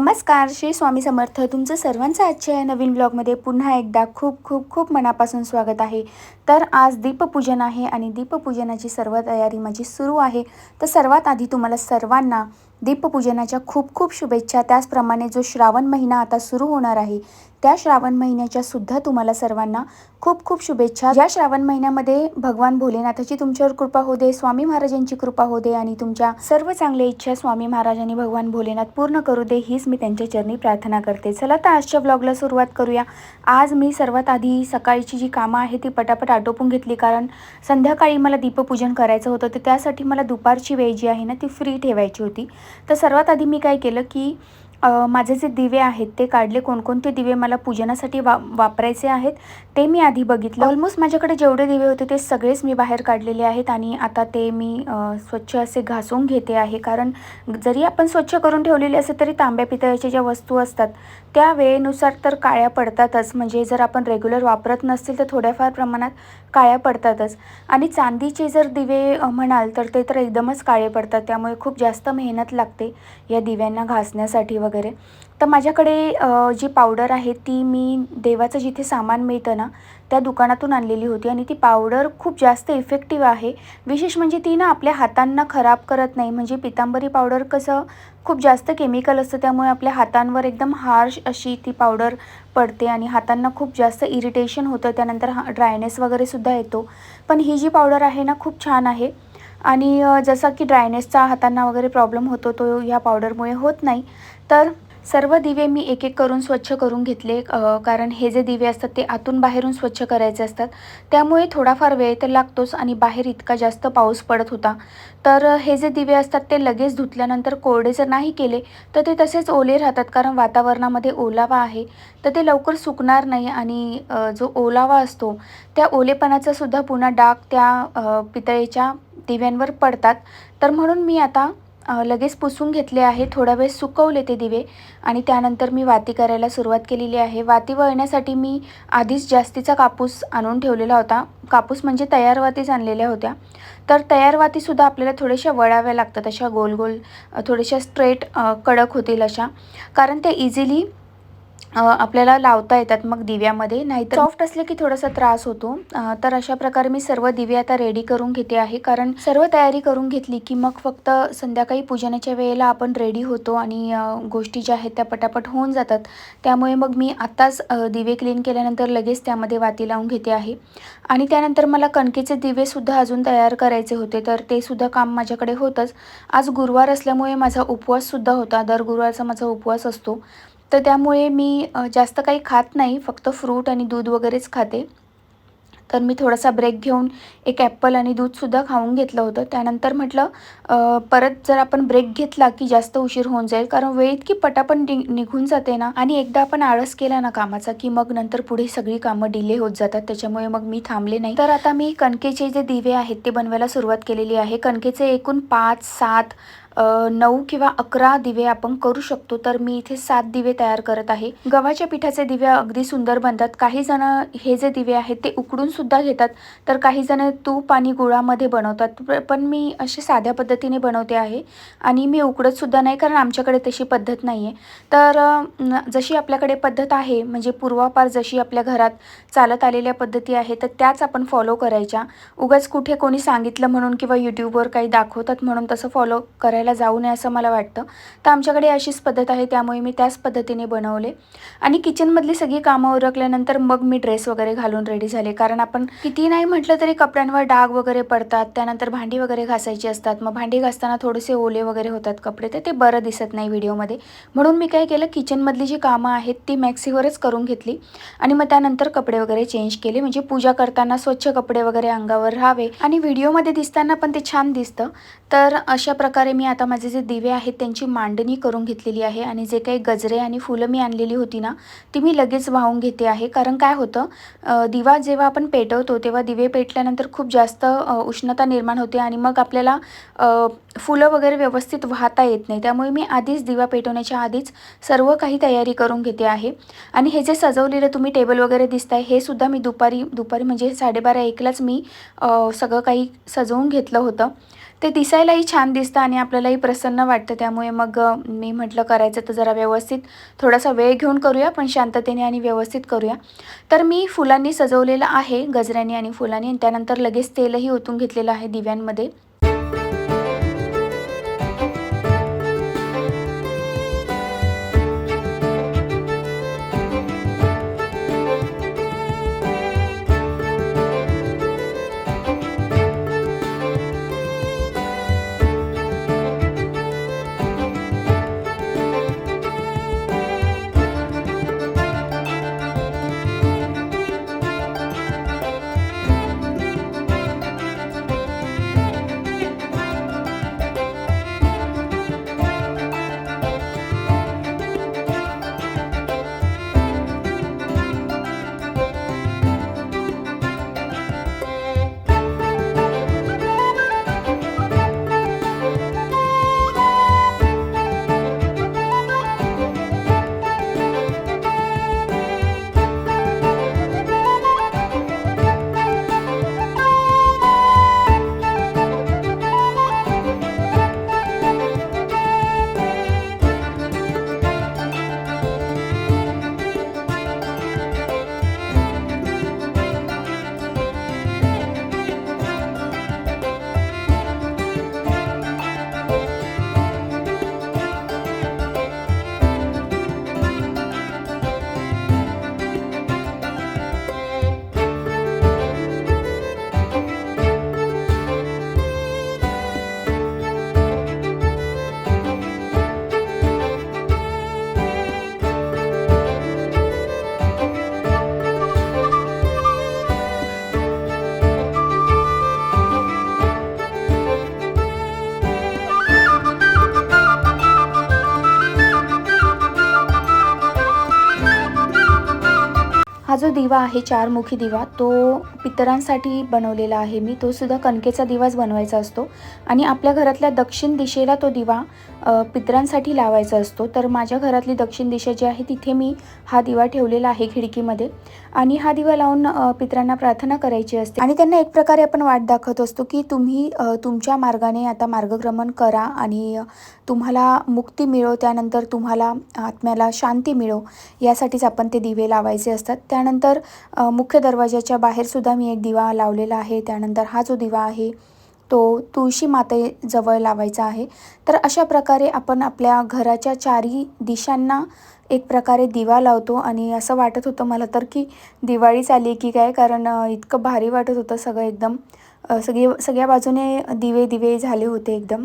नमस्कार श्री स्वामी समर्थ. तुमचं सर्वांचं आजच्या या नवीन ब्लॉगमध्ये पुन्हा एकदा खूप खूप खूप मनापासून स्वागत आहे. तर आज दीपपूजन आहे आणि दीपपूजनाची सर्व तयारी माझी सुरू आहे. तर सर्वात आधी तुम्हाला सर्वांना दीपपूजनाच्या खूप खूप शुभेच्छा. त्याचप्रमाणे जो श्रावण महिना आता सुरू होणार आहे त्या श्रावण महिन्याच्या सुद्धा तुम्हाला सर्वांना खूप खूप शुभेच्छा. या श्रावण महिन्यामध्ये भगवान भोलेनाथाची तुमच्यावर कृपा हो दे स्वामी महाराजांची कृपा हो दे आणि तुमच्या सर्व चांगल्या इच्छा स्वामी महाराजांनी भगवान भोलेनाथ पूर्ण करू दे हीच मी त्यांच्या चरणी प्रार्थना करते. चला तर आजच्या ब्लॉगला सुरुवात करूया. आज मी सर्वात आधी सकाळची जी कामं आहे ती पटापट आटोपून घेतली कारण संध्याकाळी मला दीपपूजन करायचं होतं तर त्यासाठी मला दुपारची वेळ जी आहे ना ती फ्री ठेवायची होती. तर सर्वात आधी मी काय केलं की माझे जे दिवे आहेत ते काढले. कोणकोणते दिवे मला पूजनासाठी वा वापरायचे आहेत ते मी आधी बघितलं. ऑलमोस्ट माझ्याकडे जेवढे दिवे होते ते सगळेच मी बाहेर काढलेले आहेत आणि आता ते मी स्वच्छ असे घासून घेते आहे. कारण जरी आपण स्वच्छ करून ठेवलेले असेल तरी तांब्या पितळ्याच्या ज्या वस्तू असतात त्या वेळेनुसार तर काळ्या पडतातच. म्हणजे जर आपण रेग्युलर वापरत नसतील तर थोड्याफार प्रमाणात काळ्या पडतातच. आणि चांदीचे जर दिवे म्हणाल तर ते तर एकदमच काळे पडतात. त्यामुळे खूप जास्त मेहनत लागते या दिव्यांना घासण्यासाठी वगैरे. वगैरे. तर माझ्याकडे जी पावडर आहे ती मी देवाचं जिथे सामान मिळतं ना त्या दुकानातून आणलेली होती आणि ती पावडर खूप जास्त इफेक्टिव्ह आहे. विशेष म्हणजे ती ना आपल्या हातांना खराब करत नाही. म्हणजे पितांबरी पावडर कसं खूप जास्त केमिकल असतं त्यामुळे आपल्या हातांवर एकदम हार्श अशी ती पावडर पडते आणि हातांना खूप जास्त इरिटेशन होतं. त्यानंतर हा ड्रायनेस वगैरेसुद्धा येतो. पण ही जी पावडर आहे ना खूप छान आहे. आणि जसं की ड्रायनेसचा हातांना वगैरे प्रॉब्लेम होतो तो ह्या पावडरमुळे होत नाही. तर सर्व दिवे मी एक एक करून स्वच्छ करून घेतले कारण हे जे दिवे असतात ते आतून बाहेरून स्वच्छ करायचे असतात. त्यामुळे थोडाफार वेळ तर लागतोच आणि बाहेर इतका जास्त पाऊस पडत होता. तर हे जे दिवे असतात ते लगेच धुतल्यानंतर कोरडे जर नाही केले तर ते तसेच ओले राहतात कारण वातावरणामध्ये ओलावा आहे. तर ते लवकर सुकणार नाही आणि जो ओलावा असतो त्या ओलेपणाचा सुद्धा पुन्हा डाग त्या पितळेच्या दिव्यांवर पडतात. तर म्हणून मी आता लगेच पुसून घेतले आहे थोडा वेळ सुकवले ते दिवे आणि त्यानंतर मी वाती करायला सुरुवात केलेली आहे. वाती वळण्यासाठी मी आधीच जास्तीचा कापूस आणून ठेवलेला होता. कापूस म्हणजे तयार वातीच आणलेल्या होत्या. तर तयार वातीसुद्धा आपल्याला थोड्याशा वळाव्या लागतात अशा गोल गोल थोड्याशा स्ट्रेट कडक होतील अशा. कारण त्या इझिली आपल्याला लावता येतात मग दिव्यामध्ये. नाहीतर सॉफ्ट असले की थोडासा त्रास होतो. तर अशा प्रकारे मी सर्व दिवे आता रेडी करून घेते आहे. कारण सर्व तयारी करून घेतली की मग फक्त संध्याकाळी पूजनाच्या वेळेला आपण रेडी होतो आणि गोष्टी ज्या आहेत त्या पटापट होऊन जातात. त्यामुळे मग मी आत्ताच दिवे क्लीन केल्यानंतर लगेच त्यामध्ये वाती लावून घेते आहे. आणि त्यानंतर मला कणकेचे दिवेसुद्धा अजून तयार करायचे होते. तर ते सुद्धा काम माझ्याकडे होतंच. आज गुरुवार असल्यामुळे माझा उपवाससुद्धा होता. दर गुरुवारचा माझा उपवास असतो. तर त्यामुळे मी जास्त काही खात नाही फक्त फ्रूट आणि दूध वगैरेच खाते. तर मी थोडासा ब्रेक घेऊन एक ॲप्पल आणि दूधसुद्धा खाऊन घेतलं होतं. त्यानंतर म्हटलं परत जर आपण ब्रेक घेतला की जास्त उशीर होऊन जाईल कारण वेळ इतकी पटापट नि निघून जाते ना आणि एकदा आपण आळस केला ना कामाचा की मग नंतर पुढे सगळी कामं डिले होत जातात त्याच्यामुळे मग मी थांबले नाही. तर आता मी कणकेचे जे दिवे आहेत ते बनवायला सुरुवात केलेली आहे. कणकेचे एकूण पाच सात नऊ किंवा अकरा दिवे आपण करू शकतो. तर मी इथे सात दिवे तयार करत आहे. गव्हाच्या पिठाचे दिवे अगदी सुंदर बनतात. काही जण हे जे दिवे आहेत ते उकडून सुद्धा घेतात. तर काही जण तूप आणि गुळामध्ये बनवतात. प- पण मी असे साध्या पद्धतीने बनवते आहे. आणि मी उकडत सुद्धा नाही कारण आमच्याकडे तशी पद्धत नाही आहे तर जशी आपल्याकडे पद्धत आहे म्हणजे पूर्वापार जशी आपल्या घरात चालत आलेल्या पद्धती आहेत तर त्याच आपण फॉलो करायच्या. उगाच कुठे कोणी सांगितलं म्हणून किंवा यूट्यूबवर काही दाखवतात म्हणून तसं फॉलो करायला जाऊ नये असं मला वाटतं. तर आमच्याकडे अशीच पद्धत आहे त्यामुळे मी त्याच पद्धतीने बनवले. आणि किचनमधली सगळी कामं उरकल्यानंतर मग मी ड्रेस वगैरे घालून रेडी झाले. कारण आपण किती नाही म्हटलं तरी कपड्यांवर डाग वगैरे पडतात त्यानंतर भांडी वगैरे घासायची असतात. मग भांडी घासताना थोडेसे ओले वगैरे होतात कपडे तर ते बरं दिसत नाही व्हिडिओमध्ये. म्हणून मी काय केलं किचनमधली जी कामं आहेत ती मॅक्सीवरच करून घेतली. आणि मग त्यानंतर कपडे वगैरे चेंज केले. म्हणजे पूजा करताना स्वच्छ कपडे वगैरे अंगावर राहावे. आणि व्हिडिओमध्ये दिसताना पण ते छान दिसतं. तर अशा प्रकारे मी आता माझे जे दिवे आहेत त्यांची मांडणी करून घेतलेली आहे आणि जे काही गजरे आणि फुलं मी आणलेली होती ना ती मी लगेच वाहून घेते आहे. कारण काय होतं दिवा जेव्हा आपण पेटवतो तेव्हा दिवे पेटल्यानंतर खूप जास्त उष्णता निर्माण होते आणि मग आपल्याला फुलं वगैरे व्यवस्थित वाहता येत नाही. त्यामुळे मी आधीच दिवा पेटवण्याच्या आधीच सर्व काही तयारी करून घेते आहे. आणि हे जे सजवलेलं तुम्ही टेबल वगैरे दिसताय हे सुद्धा मी दुपारी दुपारी म्हणजे साडेबारा एकलाच मी सगळं काही सजवून घेतलं होतं. ते दिसायलाही छान दिसतं आणि आपल्यालाही प्रसन्न वाटतं. त्यामुळे मग मी म्हटलं करायचं तर जरा व्यवस्थित थोडासा वेळ घेऊन करूया पण शांततेने आणि व्यवस्थित करूया. तर मी फुलांनी सजवलेलं आहे गजऱ्याने आणि फुलांनी. आणि त्यानंतर लगेच तेलही ओतून घेतलेलं आहे दिव्यांमध्ये. हा जो दिवा आहे चारमुखी दिवा तो पितरांसाठी बनवलेला आहे मी. तो सुद्धा कणकेचा दिवाच बनवायचा असतो. आणि आपल्या घरातल्या दक्षिण दिशेला तो दिवा पितरांसाठी लावायचा असतो. तर माझ्या घरातली दक्षिण दिशा जी आहे तिथे मी हा दिवा ठेवलेला आहे खिडकीमध्ये. आणि हा दिवा लावून पितरांना प्रार्थना करायची असते. आणि त्यांना एक प्रकारे आपण वाट दाखवत असतो की तुम्ही तुमच्या मार्गाने आता मार्गक्रमण करा आणि तुम्हाला मुक्ती मिळो त्यानंतर तुम्हाला आत्म्याला शांती मिळो. यासाठीच आपण ते दिवे लावायचे असतात. त्या त्यानंतर मुख्य दरवाजाच्या बाहेरसुद्धा मी एक दिवा लावलेला आहे. त्यानंतर हा जो दिवा आहे तो तुळशी मातेजवळ लावायचा आहे. तर अशा प्रकारे आपण आपल्या घराच्या चारही दिशांना एक प्रकारे दिवा लावतो आणि असं वाटत होतं मला तर की दिवाळीच आली की काय? कारण इतकं भारी वाटत होतं सगळं एकदम. सगळी सगळ्या बाजूने दिवे दिवे झाले होते एकदम.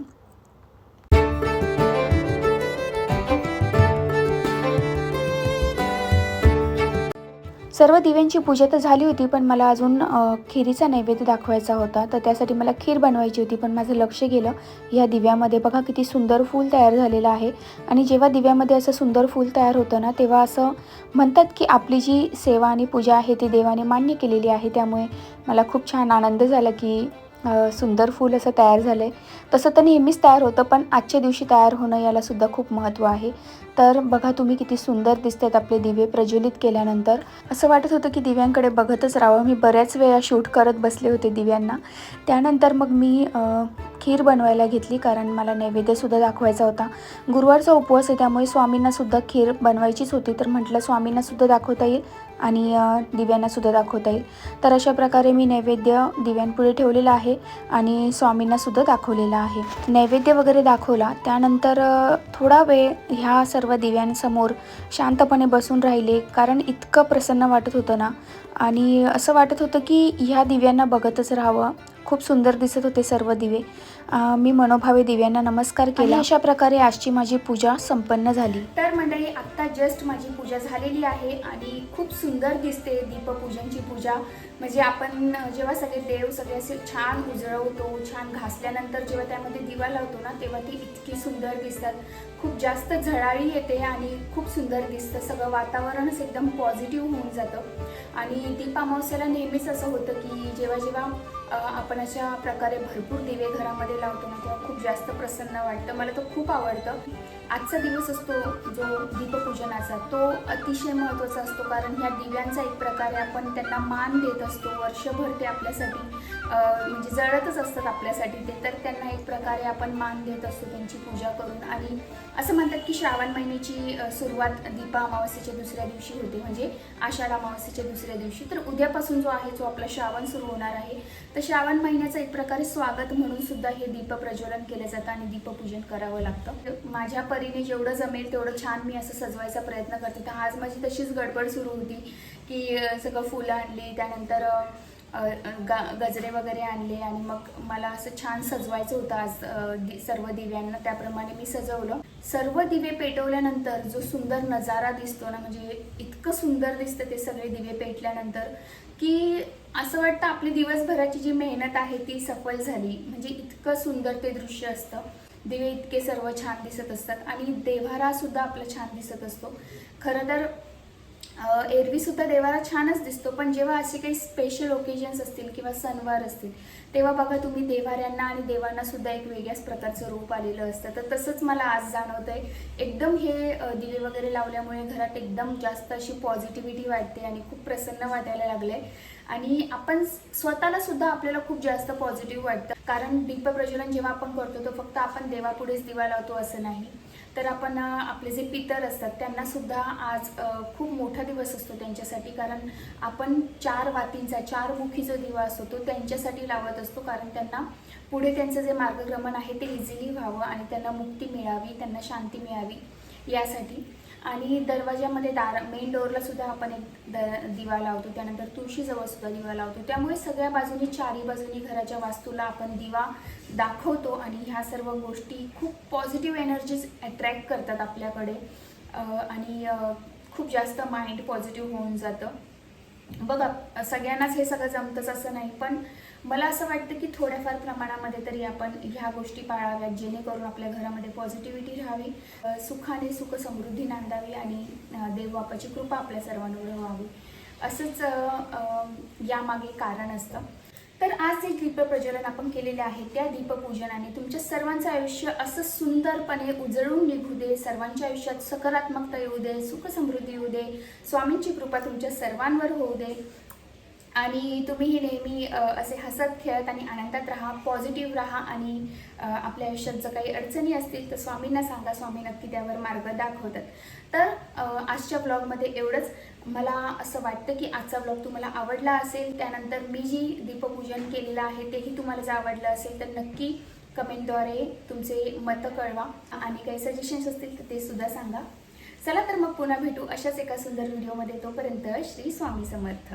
सर्व दिव्यांची पूजा तर झाली होती पण मला अजून खीरीचा खिरीचा नैवेद्य दाखवायचा होता. तर त्यासाठी मला खीर बनवायची होती पण माझं लक्ष गेलं. या दिव्यामध्ये बघा किती सुंदर फूल तयार झालेलं आहे. आणि जेव्हा दिव्यामध्ये असं सुंदर फूल तयार होतं ना तेव्हा असं म्हणतात की आपली जी सेवा आणि पूजा आहे ती देवाने मान्य केलेली आहे. त्यामुळे मला खूप छान आनंद झाला की सुंदर फूल असं तयार झालं आहे तसं तर नेहमीच तयार होतं पण आजच्या दिवशी तयार होणं यालासुद्धा खूप महत्त्व आहे. तर बघा तुम्ही किती सुंदर दिसतात आपले दिवे प्रज्वलित केल्यानंतर. असं वाटत होतं की दिव्यांकडे बघतच राहावं. मी बऱ्याच वेळा शूट करत बसले होते दिव्यांना. त्यानंतर मग मी खीर बनवायला घेतली कारण मला नैवेद्यसुद्धा दाखवायचा होता. गुरुवारचा उपवास आहे त्यामुळे स्वामींनासुद्धा खीर बनवायचीच होती. तर म्हटलं स्वामींनासुद्धा दाखवता येईल. आणि दिव्यांनासुद्धा दाखवता येईल. तर अशा प्रकारे मी नैवेद्य दिव्यांपुढे ठेवलेला आहे आणि स्वामींनासुद्धा दाखवलेला आहे. नैवेद्य वगैरे दाखवला त्यानंतर थोडा वेळ ह्या सर्व दिव्यांसमोर शांतपणे बसून राहिले कारण इतकं प्रसन्न वाटत होतं ना. आणि असं वाटत होतं की ह्या दिव्यांना बघतच राहावं. खूप सुंदर दिसत होते सर्व दिवे. मी मनोभावे दिव्यांना नमस्कार केला. अशा प्रकारे आजची माझी पूजा संपन्न झाली. तर मंडळी आत्ता जस्ट माझी पूजा झालेली आहे आणि खूप सुंदर दिसते दीपपूजनची पूजा. म्हणजे आपण जेव्हा सगळे देव सगळे असे छान उजळवतो छान घासल्यानंतर जेव्हा त्यामध्ये दिवा लावतो ना तेव्हा ती इतकी सुंदर दिसतात. खूप जास्त झळाळी येते आणि खूप सुंदर दिसतं. सगळं वातावरणच एकदम पॉझिटिव्ह होऊन जातं. आणि दीप अमावस्याला नेहमीच असं होतं की जेव्हा जेव्हा आपण अशा प्रकारे भरपूर दिवे घरामध्ये लावतो ना तेव्हा खूप जास्त प्रसन्न वाटतं. मला तो खूप आवडतं. आजचा दिवस असतो जो दीपपूजनाचा तो अतिशय महत्त्वाचा असतो. कारण ह्या दिव्यांचा एक प्रकारे आपण त्यांना मान देत असतो. वर्षभर ते आपल्यासाठी म्हणजे जळतच असतात आपल्यासाठी ते. तर त्यांना एक प्रकारे आपण मान देत असतो त्यांची पूजा करून. आणि असं म्हणतात की श्रावण महिन्याची सुरुवात दीपा अमावस्येच्या दुसऱ्या दिवशी होते. म्हणजे आषाढ अमावस्येच्या दुसऱ्या दिवशी. तर उद्यापासून जो आहे जो आपला श्रावण सुरू होणार आहे तर श्रावण महिन्याचं एक प्रकारे स्वागत म्हणून सुद्धा हे दीप प्रज्वलन केलं जातं आणि दीपपूजन करावं लागतं. माझ्या परीने जेवढं जमेल तेवढं छान मी असं सजवायचा प्रयत्न करते. तर आज माझी तशीच गडबड सुरू होती की सगळं फुलं आणली त्यानंतर गा गजरे वगैरे आणले आणि मग मला असं छान सजवायचं होतं आज दि- सर्व दिव्यांना. त्याप्रमाणे मी सजवलं. सर्व दिवे पेटवल्यानंतर जो सुंदर नजारा दिसतो ना म्हणजे इतकं सुंदर दिसतं ते सगळे दिवे पेटल्यानंतर की असं वाटतं आपली दिवसभराची जी मेहनत आहे ती सफल झाली. म्हणजे इतकं सुंदर ते दृश्य असतं. दिवे इतके सर्व छान दिसत असतात आणि देव्हारा सुद्धा आपला छान दिसत असतो. खरं तर एरवीसुद्धा एरवी सुद्धा छानच दिसतो पण जेव्हा असे काही स्पेशल ओकेजन्स असतील किंवा सणवार असतील तेव्हा बघा तुम्ही देवाऱ्यांना आणि देवांना सुद्धा एक वेगळ्याच प्रकारचं रूप आलेलं असतं. तर तसंच मला आज जाणवत आहे एकदम हे दिवे वगैरे लावल्यामुळे घरात एकदम जास्त अशी पॉझिटिव्हिटी वाटते आणि खूप प्रसन्न वाटायला लागलंय. आणि आपण स्वतःला सुद्धा आपल्याला खूप जास्त पॉझिटिव्ह वाटतं. कारण दीपप्रज्वलन जेव्हा आपण करतो तो फक्त आपण देवापुढेच दिवा लावतो असं नाही. तर आपण आपले जे पितर असतात त्यांना सुद्धा आज खूप मोठा दिवस असतो त्यांच्यासाठी. कारण आपण चार वातींचा चार मुखी जो दिवा असतो तो त्यांच्यासाठी लावत असतो. कारण त्यांना पुढे त्यांचं जे मार्गक्रमण आहे ते इझिली व्हावं आणि त्यांना मुक्ती मिळावी त्यांना शांती मिळावी यासाठी. आणि दरवाजामध्ये दार मेन डोअरला सुद्धा आपण एक द दिवा लावतो त्यानंतर तुळशीजवळ सुद्धा दिवा लावतो. त्यामुळे सगळ्या बाजूनी चारी बाजूनी घराच्या वास्तूला आपण दिवा दाखवतो आणि ह्या सर्व गोष्टी खूप पॉझिटिव्ह एनर्जीज अट्रॅक्ट करतात आपल्याकडे. आणि खूप जास्त माइंड पॉझिटिव्ह होऊन जातं. बघा सगळ्यांनाच हे सगळं जमतंच असं नाही पण मला असं वाटतं की थोड्याफार प्रमाणामध्ये तरी आपण ह्या गोष्टी पाळाव्यात जेणेकरून आपल्या घरामध्ये पॉझिटिव्हिटी राहावी सुखाने सुख समृद्धी नांदावी आणि देवबापाची कृपा आपल्या सर्वांवर व्हावी. असंच यामागे कारण असतं. तर आज जे दीप प्रज्वलन आपण केलेले आहे त्या दीपपूजनाने तुमच्या सर्वांचं आयुष्य असं सुंदरपणे उजळून निघू दे सर्वांच्या आयुष्यात सकारात्मकता येऊ दे सुख समृद्धी येऊ दे स्वामींची कृपा तुमच्या सर्वांवर होऊ दे. आणि तुम्हीही नेहमी असे हसत खेळत आणि आनंदात राहा पॉझिटिव्ह राहा आणि आपल्या आयुष्यात जर काही अडचणी असतील तर स्वामींना सांगा स्वामी नक्की त्यावर मार्ग दाखवतात. तर आजच्या ब्लॉगमध्ये एवढंच. मला असं वाटतं की आजचा ब्लॉग तुम्हाला आवडला असेल त्यानंतर मी जी दीपपूजन केलेलं आहे तेही तुम्हाला जर आवडलं असेल तर नक्की कमेंटद्वारे तुमचे मतं कळवा. आणि काही सजेशन्स असतील तर ते सुद्धा सांगा. चला तर मग पुन्हा भेटू अशाच एका सुंदर व्हिडिओमध्ये. तोपर्यंत श्री स्वामी समर्थ.